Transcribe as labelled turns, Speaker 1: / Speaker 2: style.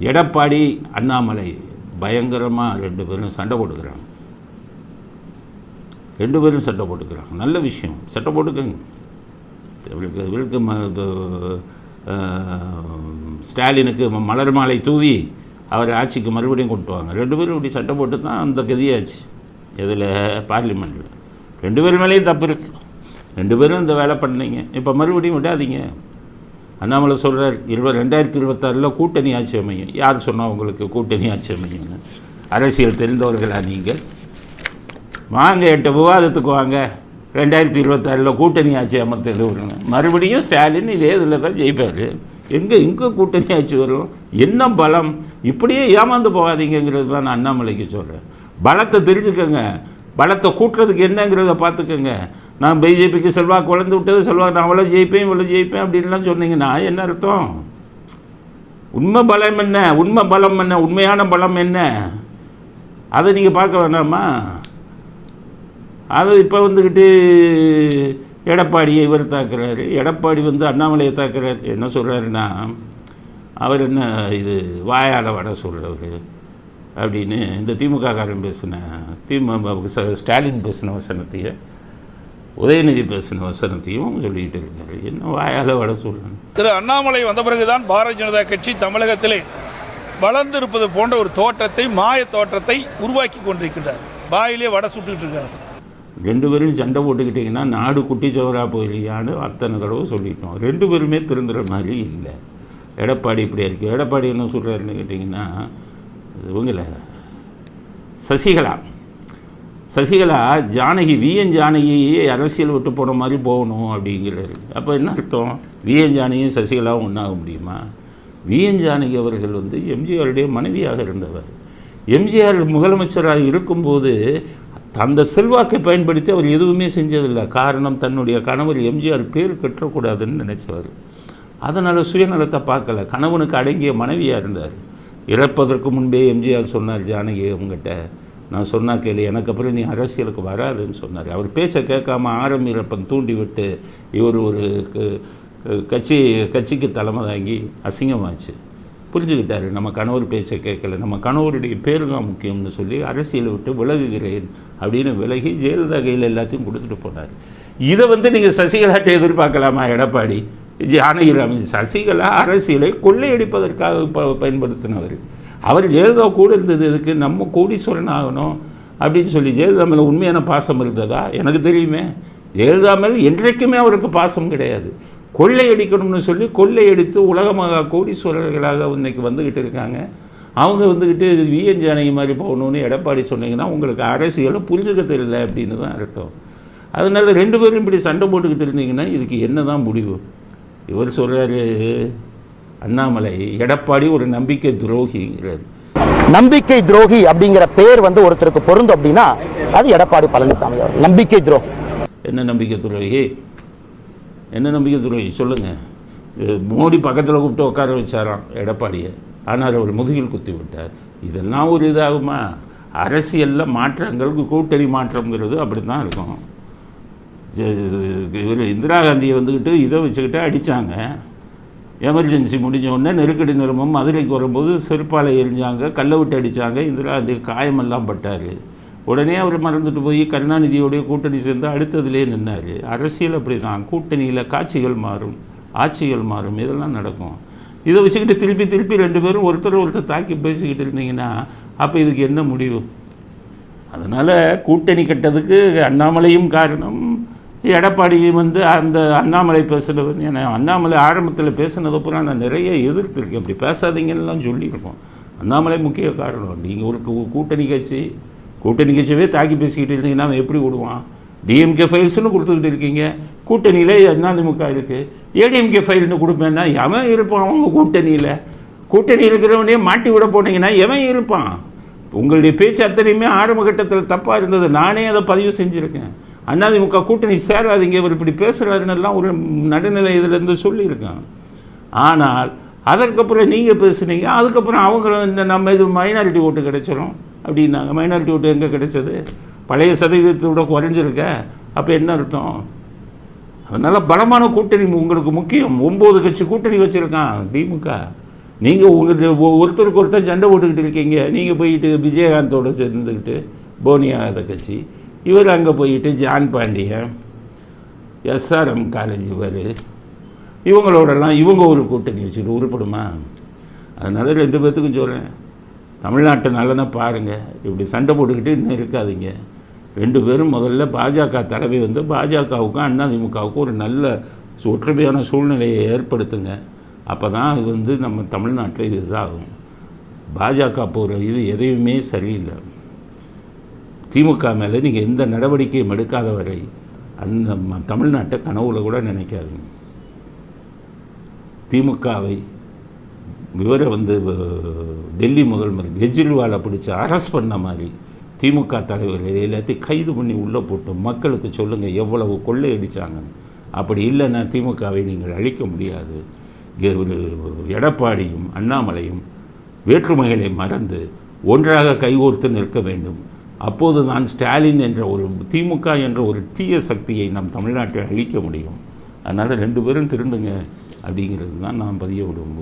Speaker 1: எடப்பாடி அண்ணாமலை பயங்கரமாக ரெண்டு பேரும் சண்டை போட்டுக்கிறாங்க. ரெண்டு பேரும் சண்டை போட்டுக்கிறாங்க. நல்ல விஷயம். சண்டை போட்டுக்கங்க. இவளுக்கு இவளுக்கு ம இப்போ, ஸ்டாலினுக்கு ம- மலர் மாலை தூவி அவர் ஆட்சிக்கு மறுபடியும் கொண்டு வாங்க. ரெண்டு பேரும் இப்படி சட்டை போட்டு தான் அந்த கதியாச்சு. இதில் பார்லிமெண்ட்டில் ரெண்டு பேர் மேலேயும் தப்பு இருக்கு. ரெண்டு பேரும் இந்த வேலை பண்ணீங்க. இப்போ மறுபடியும் விடாதீங்க. அண்ணாமலை சொல்கிறார் இருபது ரெண்டாயிரத்தி இருபத்தாறில் கூட்டணி ஆட்சி அமையும். யார் சொன்னால் உங்களுக்கு கூட்டணி ஆட்சி அமையும்னு? அரசியல் தெரிந்தவர்களா நீங்கள்? வாங்க எட்ட விவாதத்துக்கு வாங்க. ரெண்டாயிரத்தி இருபத்தாறில் கூட்டணி ஆட்சி அமர்த்தது வருங்க மறுபடியும் ஸ்டாலின் இதே இதில் தான் ஜெயிப்பார். எங்கே எங்கே கூட்டணி ஆட்சி வரும்? என்ன பலம்? இப்படியே ஏமாந்து போகாதீங்கிறது தான் நான் அண்ணாமலைக்கு சொல்கிறேன் பலத்தை தெரிஞ்சுக்கோங்க. பலத்தை கூட்டுறதுக்கு என்னங்கிறத பார்த்துக்கோங்க. நான் பிஜேபிக்கு செல்வாக்கு வளர்ந்து விட்டது செல்வாக்கு நான் அவ்வளோ ஜெயிப்பேன் இவ்வளோ ஜெயிப்பேன் அப்படின்லாம் சொன்னீங்கன்னா என்ன அர்த்தம்? உண்மை பலம் என்ன? உண்மை பலம் என்ன? உண்மையான பலம் என்ன? அதை நீங்கள் பார்க்க வேணாமா அது இப்போ வந்துக்கிட்டு எடப்பாடியை இவர் தாக்குறாரு எடப்பாடி வந்து அண்ணாமலையை தாக்குறாரு. என்ன சொல்கிறாருன்னா அவர் என்ன இது வாயால் வட சொல்கிறவர் அப்படின்னு இந்த திமுக காரன் பேசின திமுக ச- ஸ்டாலின் பேசின வசனத்தையே உதயநிதி பேசின வசனத்தையும் சொல்லிக்கிட்டு இருக்காரு என்ன வாயால் வட சொல்கிறேன்
Speaker 2: திரு அண்ணாமலை வந்த பிறகுதான் பாரதிய ஜனதா கட்சி தமிழகத்திலே வளர்ந்திருப்பது போன்ற ஒரு தோற்றத்தை மாய தோற்றத்தை உருவாக்கி கொண்டிருக்கின்றார். வாயிலே வடை சுட்டுக்கிட்டு இருக்கார்.
Speaker 1: ரெண்டு பேரும் சண்டை போட்டுக்கிட்டிங்கன்னா நாடு குட்டி சவரா போயிலையான்னு அத்தனை தடவை சொல்லிட்டோம். ரெண்டு பேருமே திருந்துற மாதிரி இல்லை. எடப்பாடி இப்படி இருக்கு. எடப்பாடி என்ன சொல்கிறாருன்னு கேட்டிங்கன்னா இவங்கள சசிகலா சசிகலா ஜானகி விஎன் ஜானகியே அரசியல் விட்டு போன மாதிரி போகணும் அப்படிங்கிறாரு. அப்போ என்ன அர்த்தம்? விஎன் ஜானகியும் சசிகலாவும் ஒன்றாக முடியுமா? விஎன் ஜானகி அவர்கள் வந்து எம்ஜிஆருடைய மனைவியாக இருந்தவர். எம்ஜிஆர் முதலமைச்சராக இருக்கும்போது அந்த செல்வாக்கை பயன்படுத்தி அவர் எதுவுமே செஞ்சதில்லை. காரணம் தன்னுடைய கணவர் எம்ஜிஆர் பேர் கட்டக்கூடாதுன்னு நினைச்சவர். அதனால் சுயநலத்தை பார்க்கல. கணவனுக்கு அடங்கிய மனைவியாக இருந்தார். இறப்பதற்கு முன்பே எம்ஜிஆர் சொன்னார் ஜானகி அவங்ககிட்ட. நான் சொன்னா கேளு எனக்கு அப்புறம் நீ அரசியலுக்கு வராதுன்னு சொன்னார். அவர் பேச கேட்காம ஆரம் இறப்பன் தூண்டி விட்டு இவர் ஒரு கட்சி கட்சிக்கு தலைமை தாங்கி அசிங்கமாச்சு. புரிஞ்சுக்கிட்டாரு நம்ம கணவர் பேச்சை கேட்கல. நம்ம கணவருடைய பேரு தான் முக்கியம்னு சொல்லி அரசியலை விட்டு விலகுகிறேன் அப்படின்னு விலகி ஜெயலலிதா கையில் எல்லாத்தையும் கொடுத்துட்டு போனார். இதை வந்து நீங்கள் சசிகலாட்ட எதிர்பார்க்கலாமா எடப்பாடி? ஜானகிராமன் சசிகலா அரசியலை கொள்ளையடிப்பதற்காக ப பயன்படுத்தினவர். அவர் ஜெயலலிதா கூட இருந்தது எதுக்கு? நம்ம கோடீஸ்வரன் ஆகணும் அப்படின்னு சொல்லி ஜெயலலிதா மேலே உண்மையான பாசம் இருந்ததா? எனக்கு தெரியுமே. ஜெயலலிதா மேலே என்றைக்குமே அவருக்கு பாசம் கிடையாது. கொள்ளையடிக்கணும்னு சொல்லி கொள்ளையடித்து உலகமாக கோடீஸ்வரர்களாக இன்னைக்கு வந்துக்கிட்டு இருக்காங்க. அவங்க வந்துக்கிட்டு விஎன் ஜானகி மாதிரி போகணும்னு எடப்பாடி சொன்னீங்கன்னா உங்களுக்கு அரசியலை புரிஞ்சுக்க தெரியல அப்படின்னு தான் அர்த்தம். அதனால ரெண்டு பேரும் இப்படி சண்டை போட்டுக்கிட்டு இருந்தீங்கன்னா இதுக்கு என்ன தான் முடிவு? இவர் சொல்கிறாரு அண்ணாமலை எடப்பாடி ஒரு நம்பிக்கை துரோகிங்கிறார்.
Speaker 3: நம்பிக்கை துரோகி அப்படிங்கிற பேர் வந்து ஒருத்தருக்கு பொருந்தும் அப்படின்னா அது எடப்பாடி பழனிசாமி அவர் நம்பிக்கை துரோகி.
Speaker 1: என்ன நம்பிக்கை துரோகி? என்ன நம்பிக்கை துரோகி? சொல்லுங்கள் மோடி பக்கத்தில் கூப்பிட்டு உட்கார வச்சாராம் எடப்பாடியை. ஆனால் அவர் முதுகில் குத்தி விட்டார். இதெல்லாம் ஒரு இதாகுமா? அரசியலில் மாற்றங்கள் கூட்டணி மாற்றங்கிறது அப்படி தான் இருக்கும் இவர் இந்திரா காந்தியை வந்துக்கிட்டு இதை வச்சுக்கிட்டு அடித்தாங்க எமர்ஜென்சி முடிஞ்ச உடனே நெருக்கடி நிறுவனம் மதுரைக்கு வரும்போது செருப்பாலை எரிஞ்சாங்க கல்லை விட்டு அடித்தாங்க இந்திரா அது காயமெல்லாம் பட்டார். உடனே அவர் மறந்துட்டு போய் கருணாநிதியோடைய கூட்டணி சேர்ந்து அடுத்ததுலேயே நின்னார். அரசியல் அப்படி தான் கூட்டணியில் காட்சிகள் மாறும் ஆட்சிகள் மாறும். இதெல்லாம் நடக்கும். இதை வச்சுக்கிட்டு திருப்பி திருப்பி ரெண்டு பேரும் ஒருத்தர் ஒருத்தர் தாக்கி பேசிக்கிட்டு இருந்தீங்கன்னா அப்போ இதுக்கு என்ன முடிவு? அதனால் கூட்டணி கட்டதுக்கு அண்ணாமலையும் காரணம் எடப்பாடி வந்து அந்த அண்ணாமலை பேசுனது வந்து என்ன அண்ணாமலை ஆரம்பத்தில் பேசினது பூரா நான் நிறைய எதிர்த்திருக்கேன். அப்படி பேசாதீங்கன்னுலாம் சொல்லியிருக்கோம். அண்ணாமலை முக்கிய காரணம். நீங்கள் ஒரு கூட்டணி கட்சி கூட்டணி கட்சியவே தாக்கி பேசிக்கிட்டு இருந்தீங்கன்னா அவன் எப்படி விடுவான் டிஎம்கே ஃபைல்ஸ்னு கொடுத்துக்கிட்டு இருக்கீங்க. கூட்டணியில் அதிமுக இருக்குது ஏடிஎம்கே ஃபைல்னு கொடுப்பேன்னா எவன் இருப்பான் அவங்க கூட்டணியில்? கூட்டணி இருக்கிறவனே மாட்டி விட போனீங்கன்னா எவன் இருப்பான்? உங்களுடைய பேச்சு அத்தனையுமே ஆரம்ப கட்டத்தில் தப்பாக இருந்தது. நானே அதை பதிவு செஞ்சுருக்கேன். அதிமுக கூட்டணி சேராதீங்க இவர் இப்படி பேசுகிறாருன்னெல்லாம் ஒரு நடுநிலை இதிலேருந்து சொல்லியிருக்கேன் ஆனால் அதற்கப்புறம் நீங்கள் பேசுனீங்க அதுக்கப்புறம் அவங்களும் இந்த நம்ம இது மைனாரிட்டி ஓட்டு கிடைச்சிடும் அப்படின்னாங்க. மைனாரிட்டி ஓட்டு எங்கே கிடைச்சது? பழைய சதவீதத்தோட குறைஞ்சிருக்க. அப்போ என்ன அர்த்தம்? அதனால் பலமான கூட்டணி உங்களுக்கு முக்கியம். ஒம்பது கட்சி கூட்டணி வச்சுருக்கான் திமுக. நீங்கள் உங்களுக்கு ஒருத்தருக்கு ஒருத்தர் சண்டை போட்டுக்கிட்டு இருக்கீங்க. நீங்கள் போயிட்டு விஜயகாந்தோட சேர்ந்துக்கிட்டு போனியாத கட்சி. இவர் அங்கே போயிட்டு ஜான் பாண்டியன் எஸ்ஆர்எம் காலேஜ் இவர் இவங்களோடலாம் இவங்க ஒரு கூட்டணி வச்சுட்டு உருப்படுமா? அதனால் ரெண்டு பேர்த்துக்கும் சொல்கிறேன் தமிழ்நாட்டை நல்லதாக பாருங்கள் இப்படி சண்டை போட்டுக்கிட்டு இன்னும் இருக்காதீங்க. ரெண்டு பேரும் முதல்ல பாஜக தலைமை வந்து பாஜகவுக்கும் அதிமுகவுக்கும் ஒரு நல்ல ஒற்றுமையான சூழ்நிலையை ஏற்படுத்துங்க. அப்போ தான் அது வந்து நம்ம தமிழ்நாட்டில் இது இதாகும். பாஜக போகிற இது எதையுமே சரியில்லை. திமுக மேலே நீங்கள் எந்த நடவடிக்கையும் எடுக்காத வரை அந்த ம- தமிழ்நாட்டை கனவுல கூட நினைக்காதீங்க. திமுகவை விவரம் வந்து டெல்லி முதல்வர் கெஜ்ரிவாலை பிடிச்சி அரெஸ்ட் பண்ண மாதிரி திமுக தலைவர்கள் எல்லாத்தையும் கைது பண்ணி உள்ளே போட்டு மக்களுக்கு சொல்லுங்கள் எவ்வளவு கொள்ளையடிச்சாங்கன்னு. அப்படி இல்லைன்னா திமுகவை நீங்கள் அழிக்க முடியாது. ஒரு எடப்பாடியும் அண்ணாமலையும் வேற்றுமைகளை மறந்து ஒன்றாக கைகோர்த்து நிற்க வேண்டும். அப்போது தான் ஸ்டாலின் என்ற ஒரு திமுக என்ற ஒரு தீய சக்தியை நம் தமிழ்நாட்டில் அழிக்க முடியும். அதனால் ரெண்டு பேரும் திருந்துங்க அப்படிங்கிறது தான் நான் பதிய விடுவோம்.